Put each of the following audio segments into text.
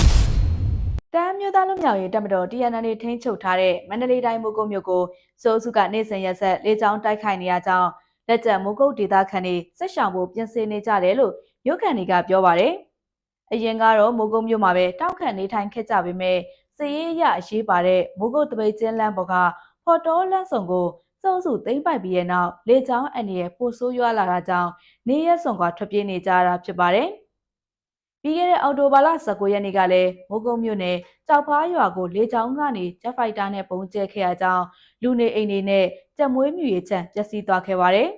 း သားလူမျိုးရေးတပ်မတော် TNN ထိန်းချုပ်ထားတဲ့မန္တလေးတိုင်းမိုးကုတ်မြို့ကိုစိုးစုကနေစဉ်ရက်ဆက်လေးချောင်းတိုက်ခိုက်နေရကြောင်းလက်ကျန်မိုးကုတ်ဒေသခံတွေစစ်ဆောင်ဖို့ပြင်ဆင်နေကြတယ်လို့မြို့ခံတွေကပြောပါတယ်။အရင်ကတော့မိုးကုတ်မြို့မှာပဲတောက်ခတ်နေထိုင်ခဲ့ကြပေမဲ့စည်ရေးရအရေးပါတဲ့မိုးကုတ်တပိတ်ကျင်းလမ်းပေါ်ကဖော်တော်လမ်းဆောင်ကိုစိုးစုသိမ့်ပိုက်ပြီးတဲ့နောက်လေချောင်းအန်ရဲ့ပိုဆိုးရွားလာတာကြောင့်နေရက်စွန်ကထွက်ပြေးနေကြတာဖြစ်ပါတယ်။ ပြီးခဲ့တဲ့အော်တိုဘာလ19ရက်နေ့ကလည်းမိုးကုတ်မြို့နယ်ကြောက်ဖားရွာကိုလေကြောင်းကနေဂျက်ဖိုက်တာနဲ့ပုံကျဲခဲ့ရကြောင်းလူနေအိမ်တွေနဲ့ကြက်မွေးမြူရေးချံပျက်စီးသွားခဲ့ပါတယ်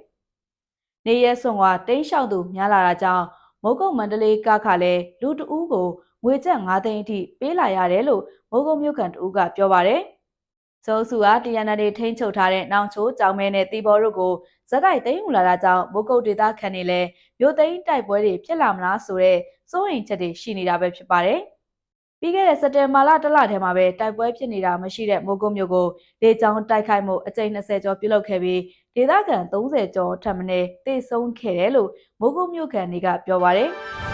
။နေရက်စွန်ကတိန်းလျှောက်သူများလာတာကြောင့်မိုးကုတ်မန္တလေးကားခါလည်းလူတအူးကိုငွေကျပ်9သိန်းအထိပေးလာရတယ်လို့မိုးကုတ်မြို့ကန်တအူးကပြောပါတယ်။ စိုးစုကတရန်နယ်ထိန်းချုပ်ထားတဲ့နောင်ချိုးကြောင်မဲနဲ့တီဘော်တို့ကိုဇက်တိုက်သိမ်းယူလာတာကြောင့်မိုးကုတ်ဒေသခံတွေလည်းမြို့သိမ်းတိုက်ပွဲတွေဖြစ်လာမလားဆိုတဲ့စိုးရိမ်ချက်တွေရှိနေတာပဲဖြစ်ပါတယ်။ပြီးခဲ့တဲ့စက်တင်ဘာလတစ်လထဲမှာပဲတိုက်ပွဲဖြစ်နေတာမရှိတဲ့မိုးကုတ်မြို့ကိုလေကြောင်းတိုက်ခိုက်မှုအကြိမ်20ကျော်ပြုလုပ်ခဲ့ပြီးဒေသခံ30ကျော်ထပ်မံတေဆုံးခဲ့တယ်လို့မိုးကုတ်မြို့ခံတွေကပြောပါတယ်။